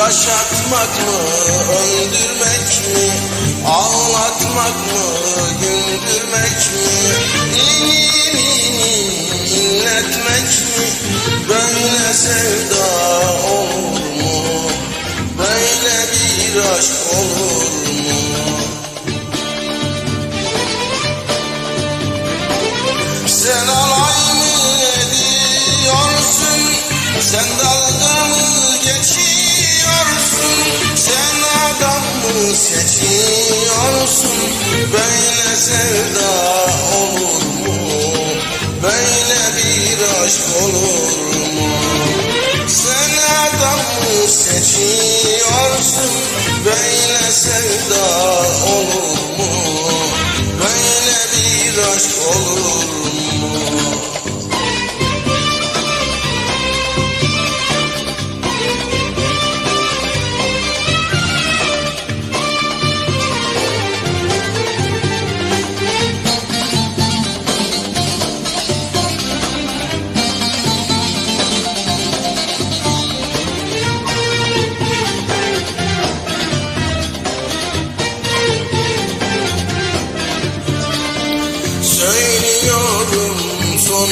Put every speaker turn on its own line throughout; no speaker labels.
Yaşatmak mı, öldürmek mi? Ağlatmak mı, güldürmek mi? İnini inletmek mi? Böyle sevda olur mu? Böyle bir aşk olur mu? Mı geçiyorsun? Sen adam mı seçiyorsun? Böyle sevda olur mu? Böyle bir aşk olur mu? Sen adam mı seçiyorsun? Böyle sevda olur mu? Böyle bir aşk olur mu? Söylüyorum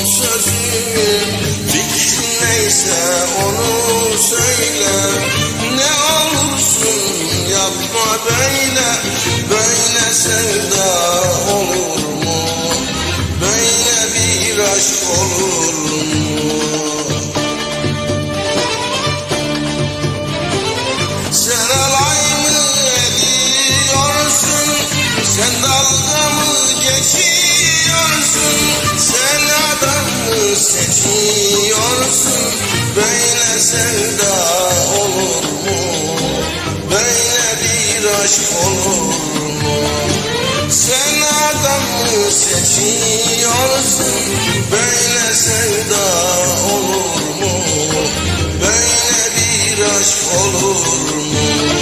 sözümü Fikrin neyse onu söyle Ne olursun yapma böyle Böyle sevda olur mu? Böyle bir aşk olur mu? Sen ediyorsun? Sen dalga mı geçiyorsun? Mı seçiyorsun? Böyle sevda olur mu? Böyle bir aşk olur mu? Sen adam mı seçiyorsun? Böyle sevda olur mu? Böyle bir aşk olur mu?